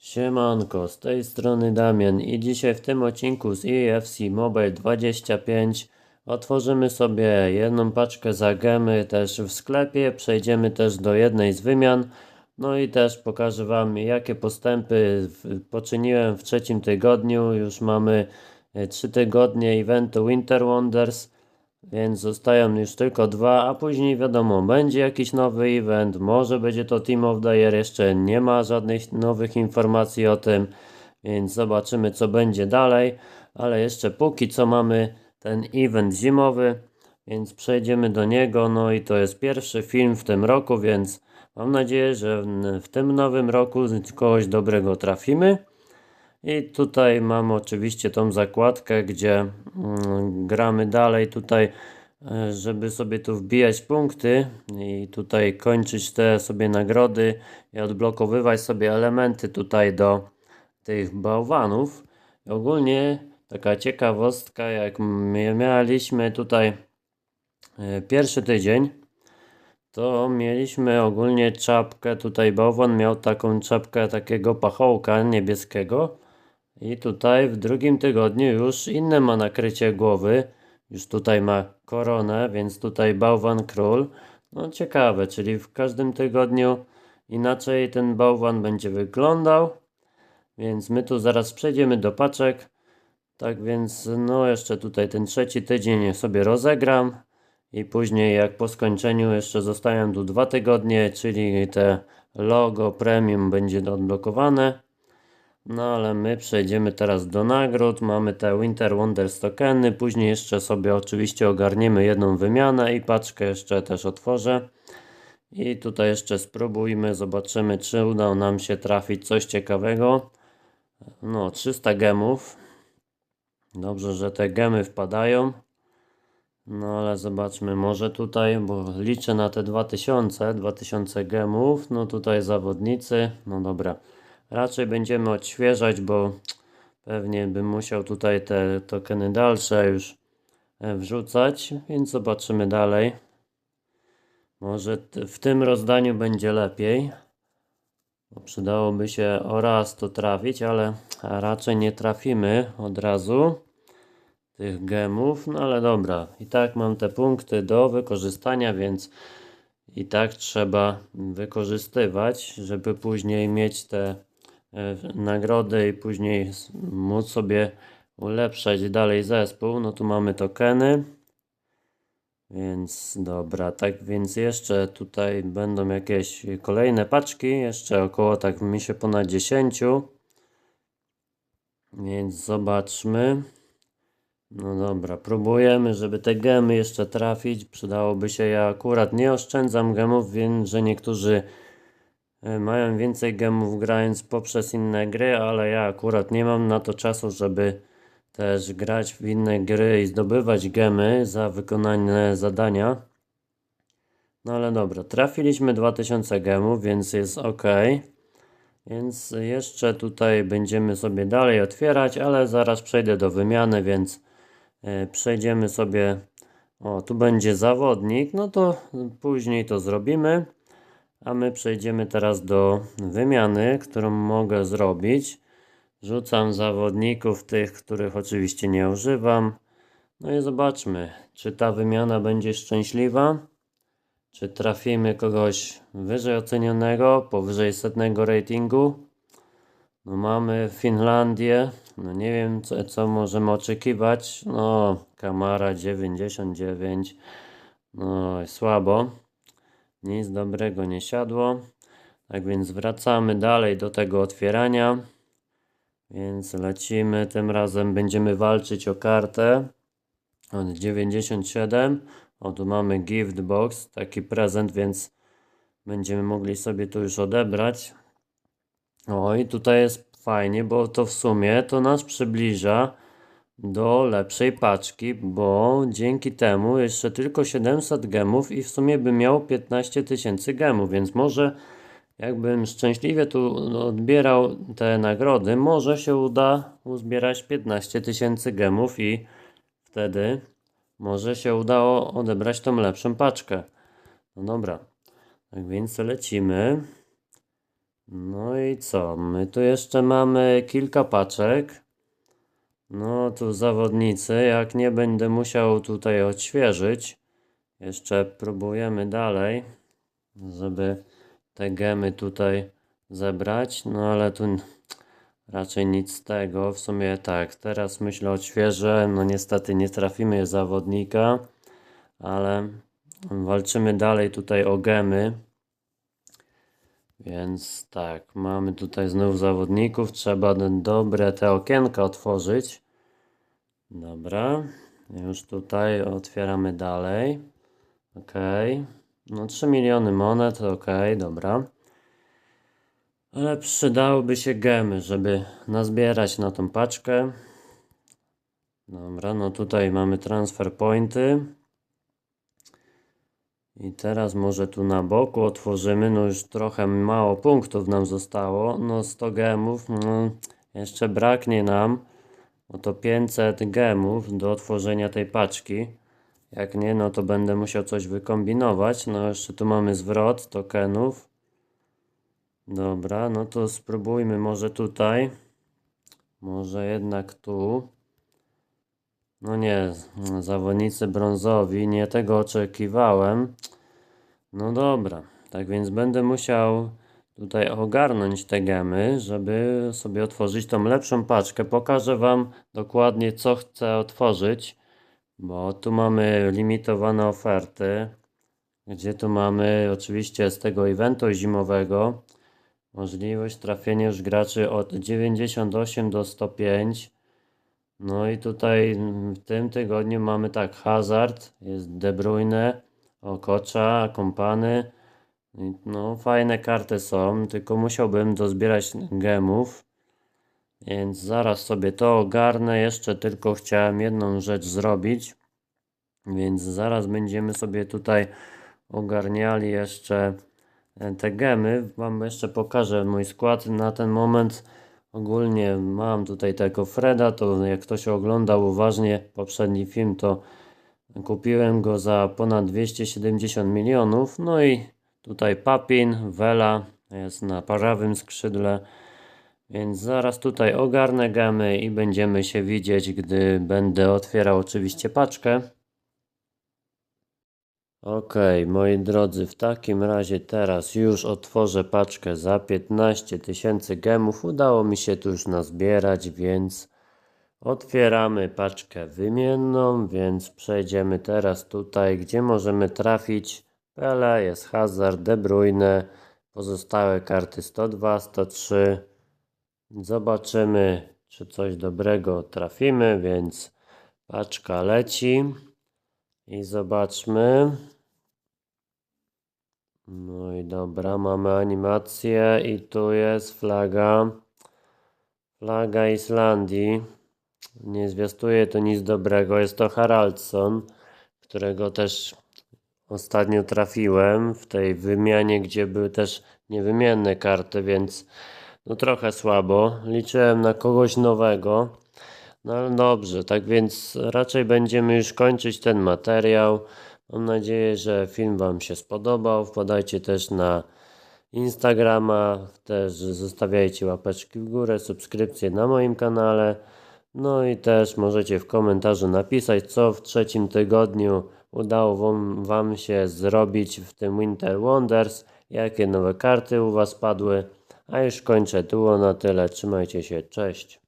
Siemanko, z tej strony Damian i dzisiaj w tym odcinku z EFC Mobile 25 otworzymy sobie jedną paczkę za gemy też w sklepie, przejdziemy też do jednej z wymian, no i też pokażę Wam jakie postępy poczyniłem w trzecim tygodniu, już mamy 3 tygodnie eventu Winter Wonders, więc zostają już tylko dwa, a później wiadomo, będzie jakiś nowy event, może będzie to Team of the Year, jeszcze nie ma żadnych nowych informacji o tym, więc zobaczymy co będzie dalej, ale jeszcze póki co mamy ten event zimowy, więc przejdziemy do niego, no i to jest pierwszy film w tym roku, więc mam nadzieję, że w- tym nowym roku kogoś dobrego trafimy. I tutaj mamy oczywiście tą zakładkę, gdzie mm, gramy dalej tutaj, e, żeby sobie tu wbijać punkty i tutaj kończyć te sobie nagrody i odblokowywać sobie elementy tutaj do tych bałwanów. I ogólnie taka ciekawostka, jak my mieliśmy tutaj e, pierwszy tydzień, to mieliśmy ogólnie czapkę, tutaj bałwan miał taką czapkę takiego pachołka niebieskiego i tutaj w drugim tygodniu już inne ma nakrycie głowy, już tutaj ma koronę, więc tutaj bałwan król. No ciekawe, czyli w każdym tygodniu inaczej ten bałwan będzie wyglądał, więc my tu zaraz przejdziemy do paczek. Tak więc, no jeszcze tutaj ten trzeci tydzień sobie rozegram i później jak po skończeniu jeszcze zostają tu dwa tygodnie, czyli te logo premium będzie odblokowane. No ale my przejdziemy teraz do nagród, mamy te Winter Wonders tokeny, później jeszcze sobie oczywiście ogarniemy jedną wymianę i paczkę jeszcze też otworzę. I tutaj jeszcze spróbujmy, zobaczymy czy uda nam się trafić coś ciekawego. No 300 gemów. Dobrze, że te gemy wpadają. No ale zobaczmy, może tutaj, bo liczę na te 2000, 2000 gemów. No tutaj zawodnicy, no dobra. Raczej będziemy odświeżać, bo pewnie bym musiał tutaj te tokeny dalsze już e, wrzucać, więc zobaczymy dalej. Może w tym rozdaniu będzie lepiej. Przydałoby się o raz to trafić, ale raczej nie trafimy od razu tych gemów, no ale dobra. I tak mam te punkty do wykorzystania, więc i tak trzeba wykorzystywać, żeby później mieć te nagrody i później móc sobie ulepszać dalej zespół. No tu mamy tokeny. Więc dobra, tak więc jeszcze tutaj będą jakieś kolejne paczki, jeszcze około tak mi się ponad 10. Więc zobaczmy. No dobra, próbujemy, żeby te gemy jeszcze trafić. Przydałoby się, ja akurat nie oszczędzam gemów, wiem, że niektórzy e, mają więcej gemów grając poprzez inne gry, ale ja akurat nie mam na to czasu, żeby też grać w inne gry i zdobywać gemy za wykonane zadania. No ale dobra, trafiliśmy 2000 gemów, więc jest ok. Więc jeszcze tutaj będziemy sobie dalej otwierać, ale zaraz przejdę do wymiany, więc e, przejdziemy sobie. O, tu będzie zawodnik, no to później to zrobimy. A my przejdziemy teraz do wymiany, którą mogę zrobić. Rzucam zawodników, tych, których oczywiście nie używam. No i zobaczmy, czy ta wymiana będzie szczęśliwa. Czy trafimy kogoś wyżej ocenionego, powyżej setnego ratingu? No mamy Finlandię. No nie wiem, co, co możemy oczekiwać. No, Kamara 99. No, słabo. Nic dobrego nie siadło. Tak więc wracamy dalej do tego otwierania. Więc lecimy. Tym razem będziemy walczyć o kartę od 97. O, tu mamy gift box, taki prezent, więc będziemy mogli sobie tu już odebrać. O, i tutaj jest fajnie, bo to w sumie to nas przybliża do lepszej paczki, bo dzięki temu jeszcze tylko 700 gemów i w sumie by miał 15 tysięcy gemów, więc może jakbym szczęśliwie tu odbierał te nagrody, może się uda uzbierać 15 tysięcy gemów i wtedy może się udało odebrać tą lepszą paczkę. No dobra, tak więc lecimy. No i co? My tu jeszcze mamy kilka paczek. No tu zawodnicy, jak nie będę musiał tutaj odświeżyć, jeszcze próbujemy dalej, żeby te gemy tutaj zebrać, no ale tu raczej nic z tego. W sumie tak, teraz myślę odświeżę, no niestety nie trafimy zawodnika, ale walczymy dalej tutaj o gemy. Więc tak, mamy tutaj znów zawodników. Trzeba dobre te okienka otworzyć. Dobra, już tutaj otwieramy dalej. Ok, no 3 miliony monet, ok, dobra. Ale przydałyby się gemy, żeby nazbierać na tą paczkę. Dobra, no tutaj mamy transfer pointy. I teraz może tu na boku otworzymy, no już trochę mało punktów nam zostało, no 100 gemów, no jeszcze braknie nam, no to 500 gemów do otworzenia tej paczki. Jak nie, no to będę musiał coś wykombinować, no jeszcze tu mamy zwrot tokenów. Dobra, no to spróbujmy może tutaj, może jednak tu. No nie, zawodnicy brązowi, nie tego oczekiwałem. No dobra, tak więc będę musiał tutaj ogarnąć te gemy, żeby sobie otworzyć tą lepszą paczkę. Pokażę Wam dokładnie co chcę otworzyć, bo tu mamy limitowane oferty, gdzie tu mamy oczywiście z tego eventu zimowego możliwość trafienia już graczy od 98 do 105 no i tutaj w tym tygodniu mamy tak Hazard, jest De Bruyne, Okocza, Kompany. No fajne karty są, tylko musiałbym dozbierać gemów. Więc zaraz sobie to ogarnę. Jeszcze tylko chciałem jedną rzecz zrobić. Więc zaraz będziemy sobie tutaj ogarniali jeszcze te gemy. Wam jeszcze pokażę mój skład na ten moment. Ogólnie mam tutaj tego Freda, to jak ktoś oglądał uważnie poprzedni film, to kupiłem go za ponad 270 milionów. No i tutaj Papin, Vela jest na prawym skrzydle. Więc zaraz tutaj ogarnę gamy i będziemy się widzieć, gdy będę otwierał oczywiście paczkę. Ok, moi drodzy, w takim razie teraz już otworzę paczkę za 15 tysięcy gemów. Udało mi się tu już nazbierać, więc otwieramy paczkę wymienną, więc przejdziemy teraz tutaj, gdzie możemy trafić. Pele, jest Hazard, De Bruyne, pozostałe karty 102, 103. Zobaczymy, czy coś dobrego trafimy, więc paczka leci. I zobaczmy. No i dobra, mamy animację i tu jest flaga. Flaga Islandii. Nie zwiastuje to nic dobrego. Jest to Haraldson, którego też ostatnio trafiłem w tej wymianie, gdzie były też niewymienne karty, więc no trochę słabo. Liczyłem na kogoś nowego. No ale dobrze, tak więc raczej będziemy już kończyć ten materiał. Mam nadzieję, że film Wam się spodobał. Wpadajcie też na Instagrama, też zostawiajcie łapeczki w górę, subskrypcje na moim kanale. No i też możecie w komentarzu napisać, co w trzecim tygodniu udało wam, się zrobić w tym Winter Wonders, jakie nowe karty u Was padły. A już kończę tu na tyle. Trzymajcie się, cześć.